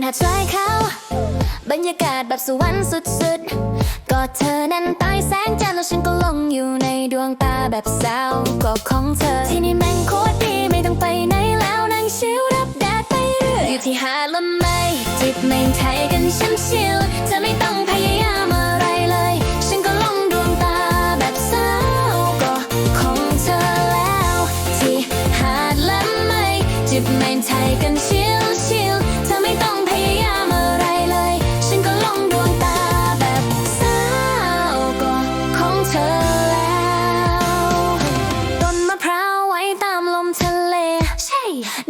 หาดทรายขาวบรรยากาศแบบสวรรค์สุดๆก็เธอนั้นใต้แสงจันทร์แล้วฉันก็ลงอยู่ในดวงตาแบบสาวก็ของเธอ ที่นี่แม่งโคตรดีไม่ต้องไปไหนแล้วนั่งชิลรับแดดไปเรื่อยอยู่ที่หาดละไมจิบไม่ไทยกันชิมชิลๆเธอไม่ต้องพยายามอะไรเลย ฉันก็ลงดวงตาแบบสาวก็ของเธอแล้ว ที่หาดละไมจิบไม่ไทยกันชิล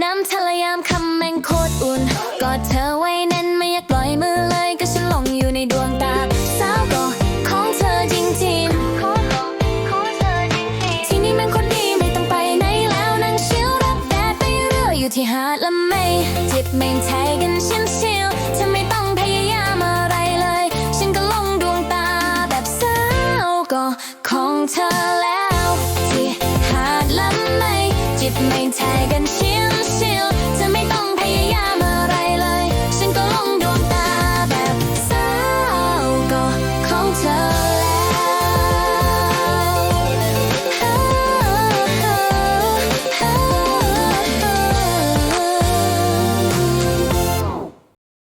น้ำทะเลยามคำแมงโคตรอุ่น กอดเธอไว้แน่นไม่อยากปล่อยมือเลย ก็ฉันหลงอยู่ในดวงตา สาวก็ของเธอจริงๆ ที่นี่แม่งคตรดีไม่ต้องไปไหนแล้วนั่งชิลรับแดดไปเรื่อยอยู่ที่หาดละไมจิบแมงไทยกันชิลชิลๆเธอไม่ต้องพยายามอะไรเลย ฉันก็ลงดวงตาแบบสาวก็ของเธอแล้วที่หาดละไมจิบไม่ไทยกันชิ